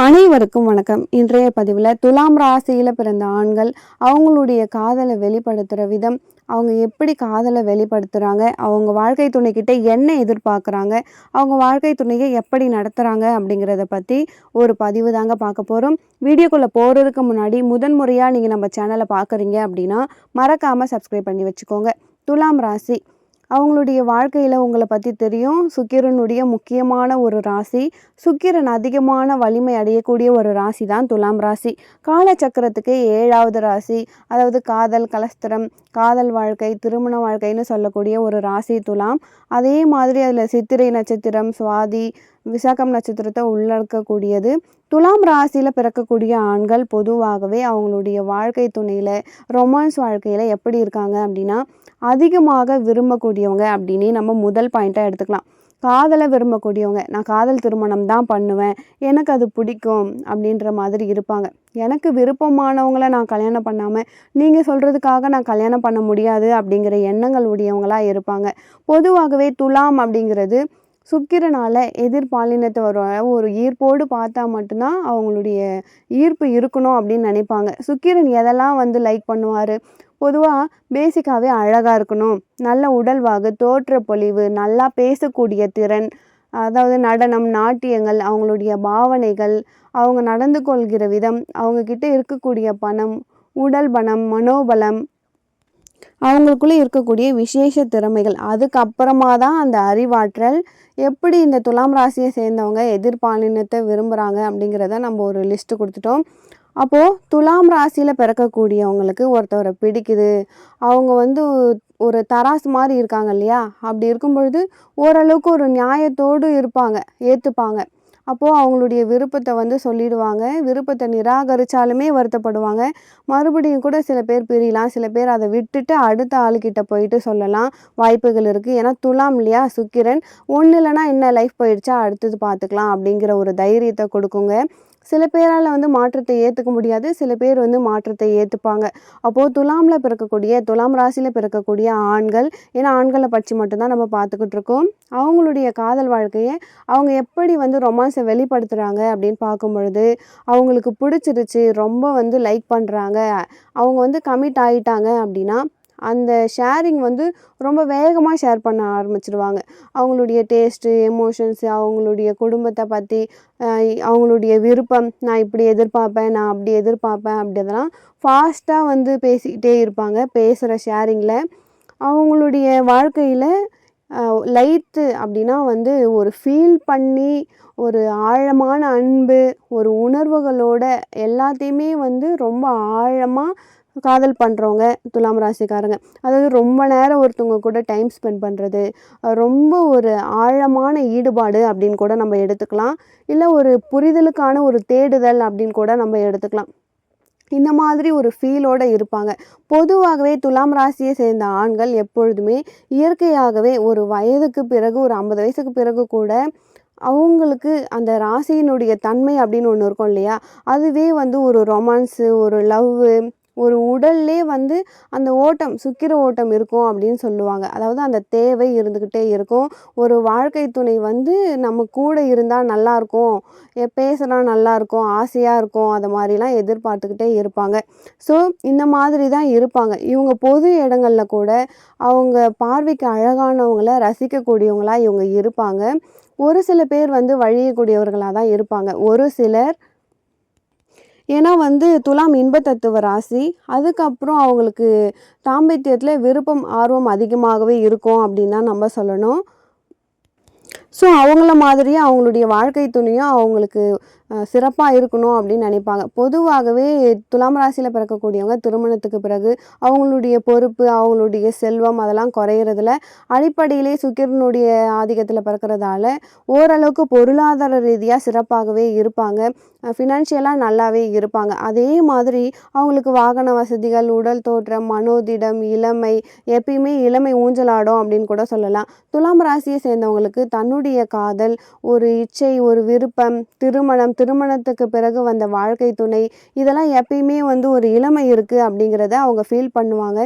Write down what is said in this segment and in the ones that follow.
அனைவருக்கும் வணக்கம். இன்றைய பதிவில் துலாம் ராசியில் பிறந்த ஆண்கள் அவங்களுடைய காதலை வெளிப்படுத்துகிற விதம் அவங்க எப்படி காதலை வெளிப்படுத்துகிறாங்க அவங்க வாழ்க்கை துணைக்கிட்ட என்ன எதிர்பார்க்குறாங்க அவங்க வாழ்க்கை துணையை எப்படி நடத்துகிறாங்க அப்படிங்கிறத பற்றி ஒரு பதிவு தாங்க பார்க்க போகிறோம் வீடியோக்குள்ளே போகிறதுக்கு முன்னாடி முதன் முறையாக நீங்கள் நம்ம சேனலை பார்க்குறீங்க அப்படின்னா மறக்காமல் சப்ஸ்கிரைப் பண்ணி வச்சுக்கோங்க. துலாம் ராசி அவங்களுடைய வாழ்க்கையில் உங்களை பற்றி தெரியும். சுக்கிரனுடைய முக்கியமான ஒரு ராசி. சுக்கிரன் அதிகமான வலிமை அடையக்கூடிய ஒரு ராசி தான் துலாம் ராசி. காலச்சக்கரத்துக்கு ஏழாவது ராசி. அதாவது காதல் கலஸ்திரம் காதல் வாழ்க்கை திருமண வாழ்க்கைன்னு சொல்லக்கூடிய ஒரு ராசி துலாம். அதே மாதிரி அதில் சித்திரை நட்சத்திரம் சுவாதி விசாகம் நட்சத்திரத்தை உள்ளடக்கக்கூடியது. துலாம் ராசியில் பிறக்கக்கூடிய ஆண்கள் பொதுவாகவே அவங்களுடைய வாழ்க்கை துணையில் ரொமான்ஸ் வாழ்க்கையில் எப்படி இருக்காங்க அப்படின்னா அதிகமாக விரும்பக்கூடியவங்க அப்படின்னு நம்ம முதல் பாயிண்ட்டாக எடுத்துக்கலாம். காதலை விரும்பக்கூடியவங்க நான் காதல் திருமணம் தான் பண்ணுவேன் எனக்கு அது பிடிக்கும் அப்படின்ற மாதிரி இருப்பாங்க. எனக்கு விருப்பமானவங்கள நான் கல்யாணம் பண்ணாமல் நீங்கள் சொல்கிறதுக்காக நான் கல்யாணம் பண்ண முடியாது அப்படிங்கிற எண்ணங்கள் உடையவங்களாக இருப்பாங்க. பொதுவாகவே துலாம் அப்படிங்கிறது சுக்கிரனால் எதிர்பாலினத்தை வர ஒரு ஈர்ப்போடு பார்த்தா மட்டும்தான் அவங்களுடைய ஈர்ப்பு இருக்கணும் அப்படின்னு நினைப்பாங்க. சுக்கிரன் எதெல்லாம் வந்து லைக் பண்ணுவார்? பொதுவாக பேசிக்காகவே அழகாக இருக்கணும். நல்ல உடல்வாகு தோற்ற பொலிவு நல்லா பேசக்கூடிய திறன் அதாவது நடனம் நாட்டியங்கள் அவங்களுடைய பாவனைகள் அவங்க நடந்து கொள்கிற விதம் அவங்கக்கிட்ட இருக்கக்கூடிய பணம் உடல் பலம் மனோபலம் அவங்களுக்குள்ளே இருக்கக்கூடிய விசேஷ திறமைகள். அதுக்கப்புறமா தான் அந்த அறிவாற்றல். எப்படி இந்த துலாம் ராசியை சேர்ந்தவங்க எதிர்பாலினத்தை விரும்புகிறாங்க அப்படிங்கிறத நம்ம ஒரு லிஸ்ட்டு கொடுத்துட்டோம். அப்போது துலாம் ராசியில் பிறக்கக்கூடியவங்களுக்கு ஒருத்தவரை பிடிக்குது. அவங்க வந்து ஒரு தராசு மாதிரி இருக்காங்க இல்லையா? அப்படி இருக்கும் பொழுது ஓரளவுக்கு ஒரு நியாயத்தோடு இருப்பாங்க ஏற்றுப்பாங்க அப்போது அவங்களுடைய விருப்பத்தை வந்து சொல்லிடுவாங்க. விருப்பத்தை நிராகரித்தாலுமே வருத்தப்படுவாங்க. மறுபடியும் கூட சில பேர் பிரியலாம். சில பேர் அதை விட்டுட்டு அடுத்த ஆளுக்கிட்ட போயிட்டு சொல்லலாம். வாய்ப்புகள் இருக்குது ஏன்னா துலாம் இல்லையா? சுக்கிரன். ஒன்று இல்லைனா என்ன லைஃப் போயிடுச்சா? அடுத்தது பார்த்துக்கலாம் அப்படிங்கிற ஒரு தைரியத்தை கொடுக்குங்க. சில பேரால் வந்து மாற்றத்தை ஏற்றுக்க முடியாது. சில பேர் வந்து மாற்றத்தை ஏற்றுப்பாங்க அப்போது துலாமில் பிறக்கக்கூடிய துலாம் ராசியில் பிறக்கக்கூடிய ஆண்கள் ஏன்னா ஆண்களை பற்றி மட்டும்தான் நம்ம பார்த்துக்கிட்டு இருக்கோம். அவங்களுடைய காதல் வாழ்க்கையை அவங்க எப்படி வந்து ரொமான்ஸை வெளிப்படுத்துகிறாங்க அப்படின்னு பார்க்கும் பொழுது அவங்களுக்கு பிடிச்சிருச்சு ரொம்ப வந்து லைக் பண்ணுறாங்க அவங்க வந்து கமிட் ஆகிட்டாங்க அப்படின்னா அந்த ஷேரிங் வந்து ரொம்ப வேகமாக ஷேர் பண்ண ஆரம்பிச்சிடுவாங்க அவங்களுடைய டேஸ்ட்டு எமோஷன்ஸு அவங்களுடைய குடும்பத்தை பற்றி அவங்களுடைய விருப்பம் நான் இப்படி எதிர்பார்ப்பேன் நான் அப்படி எதிர்பார்ப்பேன் அப்படி இதெல்லாம் ஃபாஸ்ட்டாக வந்து பேசிக்கிட்டே இருப்பாங்க. பேசுகிற ஷேரிங்கில் அவங்களுடைய வாழ்க்கையில் லைத்து அப்படின்னா வந்து ஒரு ஃபீல் பண்ணி ஒரு ஆழமான அன்பு ஒரு உணர்வுகளோட எல்லாத்தையுமே வந்து ரொம்ப ஆழமாக காதல் பண்ணுறவங்க துலாம் ராசிக்காரங்க. அதாவது ரொம்ப நேரம் ஒருத்தவங்க கூட டைம் ஸ்பெண்ட் பண்ணுறது ரொம்ப ஒரு ஆழமான ஈடுபாடு அப்படின்னு கூட நம்ம எடுத்துக்கலாம். இல்லை ஒரு புரிதலுக்கான ஒரு தேடுதல் அப்படின்னு கூட நம்ம எடுத்துக்கலாம். இந்த மாதிரி ஒரு ஃபீலோடு இருப்பாங்க. பொதுவாகவே துலாம் ராசியை சேர்ந்த ஆண்கள் எப்பொழுதுமே இயற்கையாகவே ஒரு வயதுக்கு பிறகு ஒரு ஐம்பது வயசுக்கு பிறகு கூட அவங்களுக்கு அந்த ராசியினுடைய தன்மை அப்படின்னு ஒன்று இருக்கும் இல்லையா? அதுவே வந்து ஒரு ரொமான்ஸு ஒரு லவ்வு ஒரு உடல்லே வந்து அந்த ஓட்டம் சுக்கிர ஓட்டம் இருக்கும் அப்படின்னு சொல்லுவாங்க. அதாவது அந்த தேவை இருந்துக்கிட்டே இருக்கும். ஒரு வாழ்க்கை துணை வந்து நம்ம கூட இருந்தால் நல்லாயிருக்கும் பேசுனா நல்லாயிருக்கும் ஆசையாக இருக்கும் அதை மாதிரிலாம் எதிர்பார்த்துக்கிட்டே இருப்பாங்க. ஸோ இந்த மாதிரி தான் இருப்பாங்க. இவங்க பொது இடங்களில் கூட அவங்க பார்வைக்கு அழகானவங்கள ரசிக்கக்கூடியவங்களாக இவங்க இருப்பாங்க. ஒரு சில பேர் வந்து வழியக்கூடியவர்களாக தான் இருப்பாங்க. ஒரு சிலர் ஏன்னா வந்து துலாம் இன்பத்தத்துவ ராசி அதுக்கப்புறம் அவங்களுக்கு தாம்பத்தியத்தில் விருப்பம் ஆர்வம் அதிகமாகவே இருக்கும் அப்படின்னு தான் நம்ம சொல்லணும். ஸோ அவங்கள மாதிரியே அவங்களுடைய வாழ்க்கை துணையும் அவங்களுக்கு சிறப்பாக இருக்கணும் அப்படின்னு நினைப்பாங்க. பொதுவாகவே துலாம் ராசியில் பிறக்கக்கூடியவங்க திருமணத்துக்கு பிறகு அவங்களுடைய பொறுப்பு அவங்களுடைய செல்வம் அதெல்லாம் குறையிறதுல அடிப்படையிலே சுக்கிரனுடைய ஆதிக்கத்தில் பிறக்கிறதால ஓரளவுக்கு பொருளாதார ரீதியாக சிறப்பாகவே இருப்பாங்க. ஃபினான்ஷியலாக நல்லாவே இருப்பாங்க. அதே மாதிரி அவங்களுக்கு வாகன வசதிகள் உடல் தோற்றம் மனோதிடம் இளமை எப்பயுமே இளமை ஊஞ்சலாடும் அப்படின்னு கூட சொல்லலாம். துலாம் ராசியை சேர்ந்தவங்களுக்கு தன்னுடைய காதல் ஒரு இச்சை ஒரு விருப்பம் திருமணம் திருமணத்துக்கு பிறகு வந்த வாழ்க்கை துணை இதெல்லாம் எப்பயுமே வந்து ஒரு இளமை இருக்குது அப்படிங்கிறத அவங்க ஃபீல் பண்ணுவாங்க.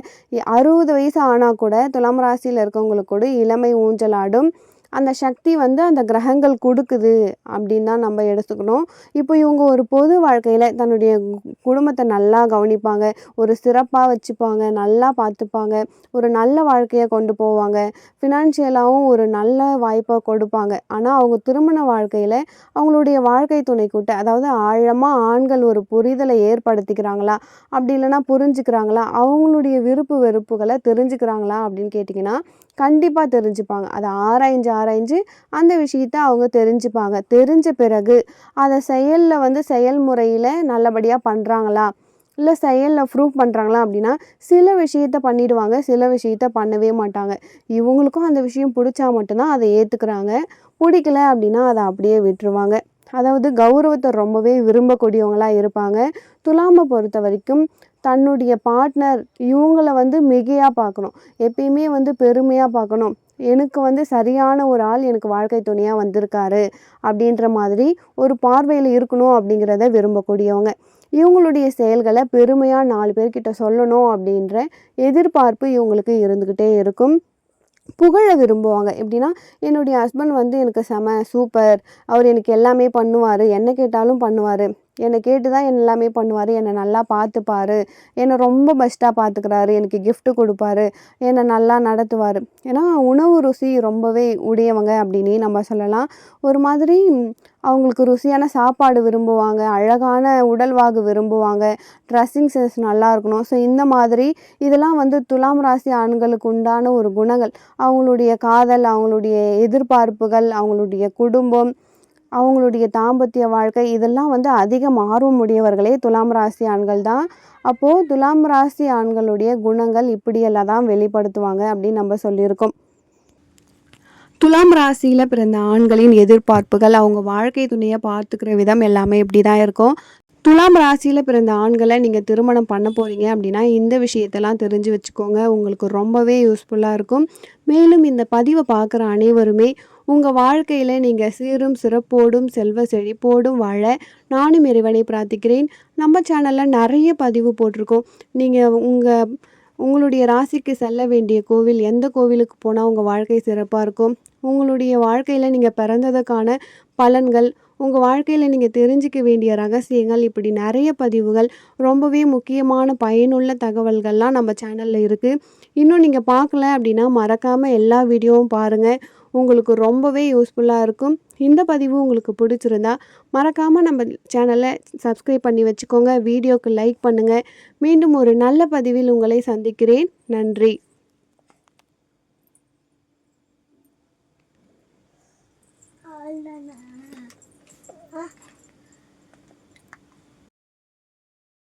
அறுபது வயசு ஆனால் கூட துலாம் ராசியில் இருக்கவங்களுக்கு கூட இளமை ஊஞ்சலாடும். அந்த சக்தி வந்து அந்த கிரகங்கள் கொடுக்குது அப்படின்னு தான் நம்ம எடுத்துக்கணும். இப்போ இவங்க ஒரு பொது வாழ்க்கையில் தன்னுடைய கு- குடும்பத்தை நல்லா கவனிப்பாங்க ஒரு சிறப்பாக வச்சுப்பாங்க நல்லா பார்த்துப்பாங்க ஒரு நல்ல வாழ்க்கையை கொண்டு போவாங்க. ஃபினான்ஷியலாகவும் ஒரு நல்ல வாய்ப்பை கொடுப்பாங்க. ஆனால் அவங்க திருமண வாழ்க்கையில் அவங்களுடைய வாழ்க்கை துணை கூட்ட அதாவது ஆழமாக ஆண்கள் ஒரு புரிதலை ஏற்படுத்திக்கிறாங்களா அப்படி இல்லைன்னா புரிஞ்சுக்கிறாங்களா அவங்களுடைய விருப்பு வெறுப்புகளை தெரிஞ்சுக்கிறாங்களா அப்படின்னு கேட்டிங்கன்னா கண்டிப்பாக தெரிஞ்சுப்பாங்க. அதை ஆராய்ஞ்சு ஆராய்ஞ்சு அந்த விஷயத்தை அவங்க தெரிஞ்சுப்பாங்க. தெரிஞ்ச பிறகு அதை செயலில் வந்து செயல்முறையில் நல்லபடியாக பண்ணுறாங்களா இல்லை செயலில் ப்ரூவ் பண்ணுறாங்களா அப்படின்னா சில விஷயத்த பண்ணிடுவாங்க சில விஷயத்த பண்ணவே மாட்டாங்க. இவங்களுக்கும் அந்த விஷயம் பிடிச்சா மட்டும்தான் அதை ஏற்றுக்கிறாங்க பிடிக்கல அப்படின்னா அதை அப்படியே விட்டுருவாங்க. அதாவது கௌரவத்தை ரொம்பவே விரும்பக்கூடியவங்களாக இருப்பாங்க. துலாமை பொறுத்த வரைக்கும் தன்னுடைய பார்ட்னர் இவங்கள வந்து மிகையாக பார்க்கணும். எப்பயுமே வந்து பெருமையாக பார்க்கணும். எனக்கு வந்து சரியான ஒரு ஆள் எனக்கு வாழ்க்கை துணையாக வந்திருக்காரு அப்படின்ற மாதிரி ஒரு பார்வையில் இருக்கணும் அப்படிங்கிறத விரும்பக்கூடியவங்க. இவங்களுடைய செயல்களை பெருமையாக நாலு பேர்கிட்ட சொல்லணும் அப்படின்ற எதிர்பார்ப்பு இவங்களுக்கு இருந்துக்கிட்டே இருக்கும். புகழ விரும்புவாங்க. எப்படின்னா என்னுடைய ஹஸ்பண்ட் வந்து எனக்கு செம சூப்பர் அவர் எனக்கு எல்லாமே பண்ணுவார். என்ன கேட்டாலும் பண்ணுவார். என்னை கேட்டு தான் என்ன எல்லாமே பண்ணுவார். என்னை நல்லா பார்த்துப்பார். என்னை ரொம்ப பெஸ்ட்டாக பார்த்துக்கிறாரு. எனக்கு கிஃப்ட்டு கொடுப்பாரு. என்னை நல்லா நடத்துவார். ஏன்னா உணவு ருசி ரொம்பவே உடையவங்க அப்படின்னே நம்ம சொல்லலாம். ஒரு மாதிரி அவங்களுக்கு ருசியான சாப்பாடு விரும்புவாங்க அழகான உடல்வாகு விரும்புவாங்க ட்ரெஸ்ஸிங் சென்ஸ் நல்லா இருக்கணும். ஸோ இந்த மாதிரி இதெல்லாம் வந்து துலாம் ராசி ஆண்களுக்கு உண்டான ஒரு குணங்கள். அவங்களுடைய காதல் அவங்களுடைய எதிர்பார்ப்புகள் அவங்களுடைய குடும்பம் அவங்களுடைய தாம்பத்திய வாழ்க்கை இதெல்லாம் வந்து அதிகம் ஆர்வம் உடையவர்களே துலாம் ராசி ஆண்கள் தான். அப்போது துலாம் ராசி ஆண்களுடைய குணங்கள் இப்படியெல்லாம் தான் வெளிப்படுத்துவாங்க அப்படின்னு நம்ம சொல்லியிருக்கோம். துலாம் ராசியில் பிறந்த ஆண்களின் எதிர்பார்ப்புகள் அவங்க வாழ்க்கை துணையை பார்த்துக்கிற விதம் எல்லாமே இப்படி தான் இருக்கும். துலாம் ராசியில் பிறந்த ஆண்களை நீங்கள் திருமணம் பண்ண போகிறீங்க அப்படின்னா இந்த விஷயத்தெல்லாம் தெரிஞ்சு வச்சுக்கோங்க. உங்களுக்கு ரொம்பவே யூஸ்ஃபுல்லாக இருக்கும். மேலும் இந்த பதிவை பார்க்குற அனைவருமே உங்கள் வாழ்க்கையில் நீங்கள் சீரும் சிறப்போடும் செல்வ செழிப்போடும் வாழ நானும் இறைவனை பிரார்த்திக்கிறேன். நம்ம சேனலில் நிறைய பதிவு போட்டிருக்கோம். நீங்கள் உங்கள் உங்களுடைய ராசிக்கு செல்ல வேண்டிய கோவில் எந்த கோவிலுக்கு போனால் உங்கள் வாழ்க்கை சிறப்பாக இருக்கும்? உங்களுடைய வாழ்க்கையில் நீங்கள் பிறந்ததுக்கான பலன்கள் உங்கள் வாழ்க்கையில் நீங்கள் தெரிஞ்சிக்க வேண்டிய ரகசியங்கள் இப்படி நிறைய பதிவுகள் ரொம்பவே முக்கியமான பயனுள்ள தகவல்கள்லாம் நம்ம சேனலில் இருக்குது இன்னும் நீங்கள் பார்க்கல அப்படின்னா மறக்காமல் எல்லா வீடியோவும் பாருங்கள் உங்களுக்கு ரொம்பவே யூஸ்ஃபுல்லாக இருக்கும். இந்த பதிவு உங்களுக்கு பிடிச்சிருந்தா மறக்காமல் நம்ம சேனலை சப்ஸ்கிரைப் பண்ணி வச்சுக்கோங்க. வீடியோக்கு லைக் பண்ணுங்கள் மீண்டும் ஒரு நல்ல பதிவில் உங்களை சந்திக்கிறேன். நன்றி.